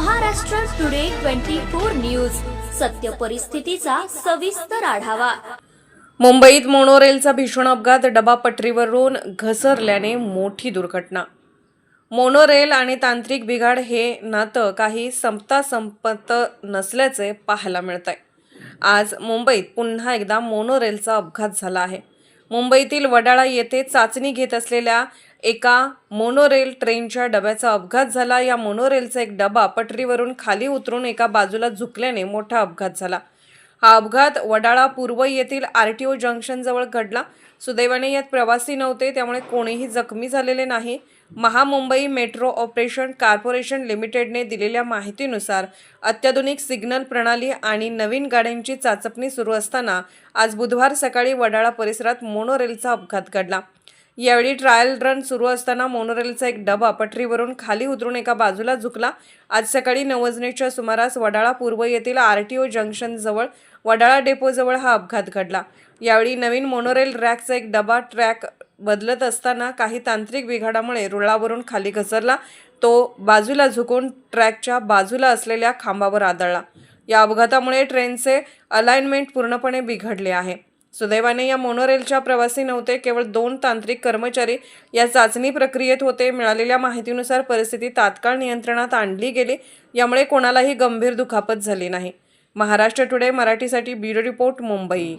Maharashtra today twenty four news. सत्य परिस्थितीचा सविस्तर आढावा. मुंबईत मोनोरेलचा भीषण अपघात डबा पटरीवरून घसरल्याने मोठी दुर्घटना. मोनोरेल आणि तांत्रिक बिघाड हे नातं काही संपता संपत नसल्याचे पाहायला मिळत आहे आज मुंबईत पुन्हा एकदा मोनोरेलचा अपघात झाला आहे. मुंबईतील वडाळा येथे चाचणी घेत असलेल्या एका मोनोरेल ट्रेनच्या डब्याचा अपघात झाला. या मोनोरेलचा एक डबा पटरीवरून खाली उतरून एका बाजूला झुकल्याने मोठा अपघात झाला. हा अपघात वडाळा पूर्व येथील आर टी ओ जंक्शनजवळ घडला. सुदैवाने यात प्रवासी नव्हते त्यामुळे कोणीही जखमी झालेले नाही. महामुंबई मेट्रो ऑपरेशन कॉर्पोरेशन लिमिटेडने दिलेल्या माहितीनुसार अत्याधुनिक सिग्नल प्रणाली आणि नवीन गाड्यांची चाचपणी सुरू असताना आज बुधवार सकाळी वडाळा परिसरात मोनोरेलचा अपघात घडला. यावेळी ट्रायल रन सुरू असताना मोनोरेलचा एक डबा पटरीवरून खाली उतरून एका बाजूला झुकला. आज सकाळी नऊ वाजण्याच्या सुमारास वडाळा पूर्व येथील आर टी ओ जंक्शनजवळ वडाळा डेपोजवळ हा अपघात घडला. यावेळी नवीन मोनोरेल रॅकचा एक डबा ट्रॅक बदलत असताना काही तांत्रिक बिघाडामुळे रुळावरून खाली घसरला. तो बाजूला झुकून ट्रॅकच्या बाजूला असलेल्या खांबावर आदळला. या अपघातामुळे ट्रेनचे अलाइनमेंट पूर्णपणे बिघडले आहे. सुदैवाने या मोनोरेलच्या प्रवासी नव्हते केवळ दोन तांत्रिक कर्मचारी या चाचणी प्रक्रियेत होते. मिळालेल्या माहितीनुसार परिस्थिती तात्काळ नियंत्रणात आणली गेली यामुळे कोणालाही गंभीर दुखापत झाली नाही. महाराष्ट्र टुडे मराठीसाठी ब्युरो रिपोर्ट मुंबई.